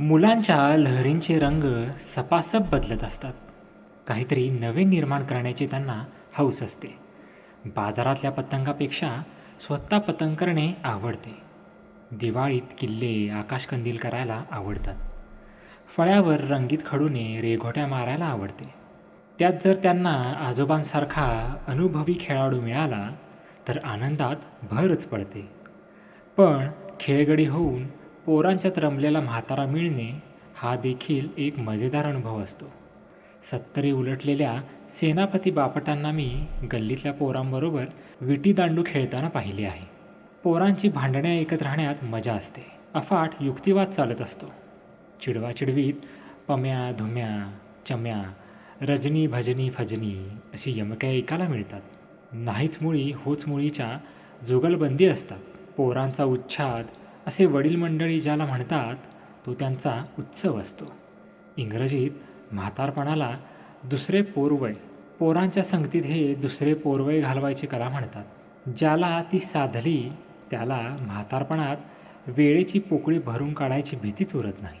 मुलांच्या लहरींचे रंग सपासप बदलत असतात. काहीतरी नवे निर्माण करण्याची त्यांना हौस असते. बाजारातल्या पतंगापेक्षा स्वतः पतंग करणे आवडते. दिवाळीत किल्ले आकाशकंदील करायला आवडतात. फळ्यावर रंगीत खडूने रेघोट्या मारायला आवडते. त्यात जर त्यांना आजोबांसारखा अनुभवी खेळाडू मिळाला तर आनंदात भरच पडते. पण खेळगडी होऊन पोरांच्यात रमलेला म्हातारा मिळणे हा देखील एक मजेदार अनुभव असतो. सत्तरी उलटलेल्या सेनापती बापटांना मी गल्लीतल्या पोरांबरोबर विटी दांडू खेळताना पाहिले आहे. पोरांची भांडणे ऐकत राहण्यात मजा असते. अफाट युक्तिवाद चालत असतो. चिडवाचिडवीत पम्या धुम्या चम्या रजनी भजनी फजनी अशी यमक्या ऐकायला मिळतात. नाहीच मुळी होच मुळीच्या जुगलबंदी असतात. पोरांचा उच्छाद असे वडील मंडळी ज्याला म्हणतात तो त्यांचा उत्सव असतो. इंग्रजीत म्हातारपणाला दुसरे पोरवय पोरांच्या संगतीत हे दुसरे पोरवय घालवायची कला म्हणतात. ज्याला ती साधली त्याला म्हातारपणात वेळेची पोकळी भरून काढायची भीतीच उरत नाही.